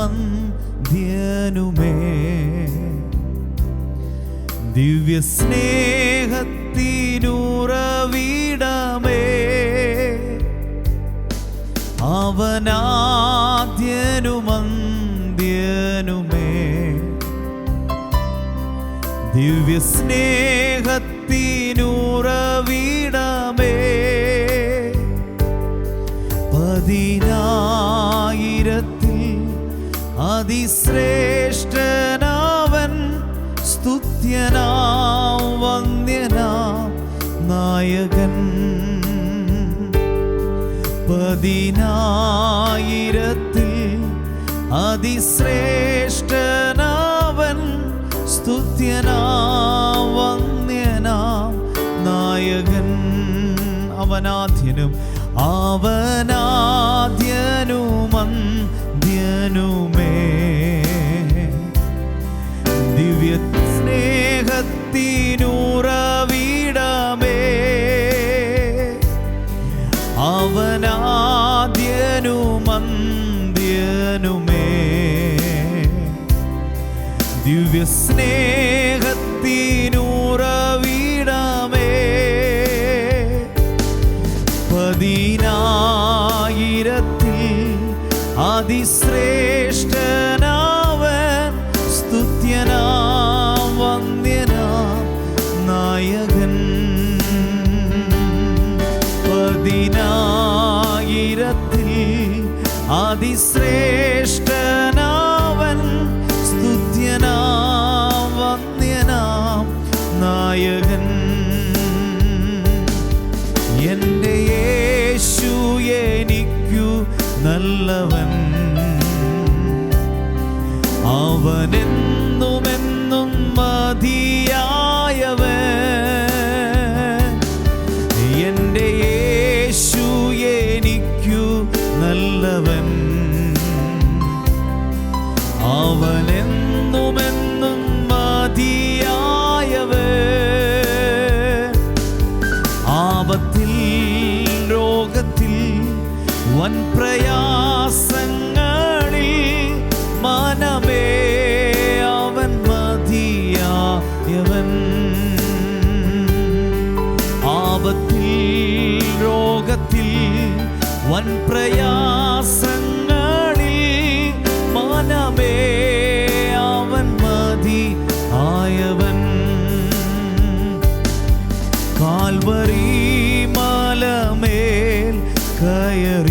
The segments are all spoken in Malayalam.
മന്ധ്യനുമേ ദിവ്യസ്നേഹത്തിനുറവിടമേ. അവനാദ്യനുമന്ധ്യനുമേ. ദിവ്യസ്നേഹത്തിനുറവിടമേ. അതിശ്രേഷ്ഠനാവൻ സ്തുത്യനാം വന്ദ്യനാം നായകൻ. പതിനായിരത്തിൽ അതിശ്രേഷ്ഠനാവൻ സ്തുത്യനാം വന്ദ്യനാം നായകൻ. അവനാദ്യനും അവനാദ്യനുമന്ത്യനുമേ ദിവ്യ സ്നേഹത്തിനുറവിടമേ. പതിനായിരത്തിൽ നായകൻ. പതിനായിരത്തിൽ അതിശ്രേഷ്ഠനാവൻ നല്ലവൻ. അവനെന്നുമെന്നും ആപത്തിൽ രോഗത്തിൽ വൻ പ്രയാസങ്ങളിൽ മനമേ അവൻ മതി ആയവൻ. കാൽവറി മലമേൽ കയറി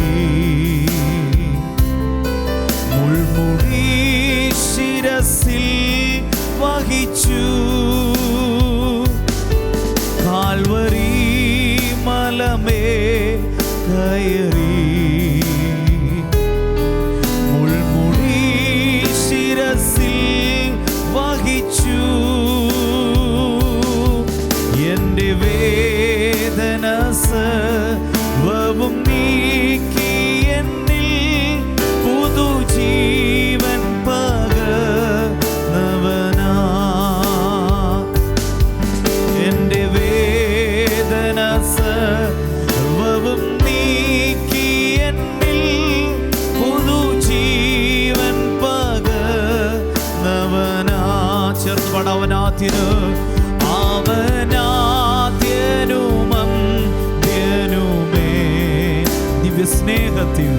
സ്നേഹത്തിൽ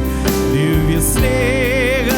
ദിവ്യ സ്നേഹത്തിനുറവിടവേ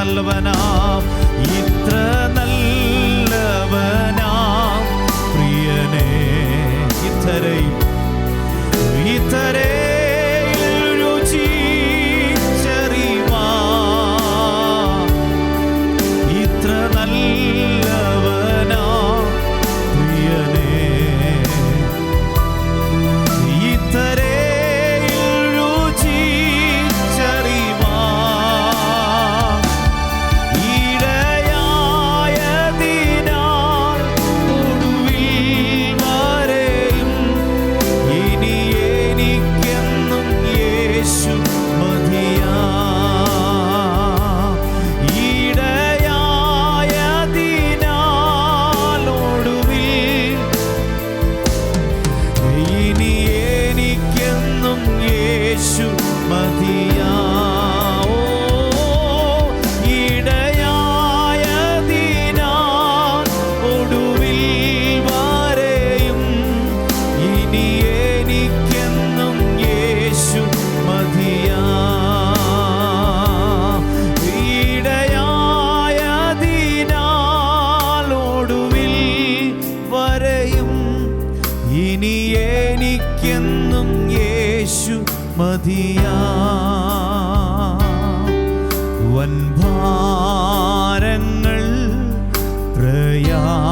നല്ലവനാ വൻഭാരങ്ങൾ പ്രയാസങ്ങൾ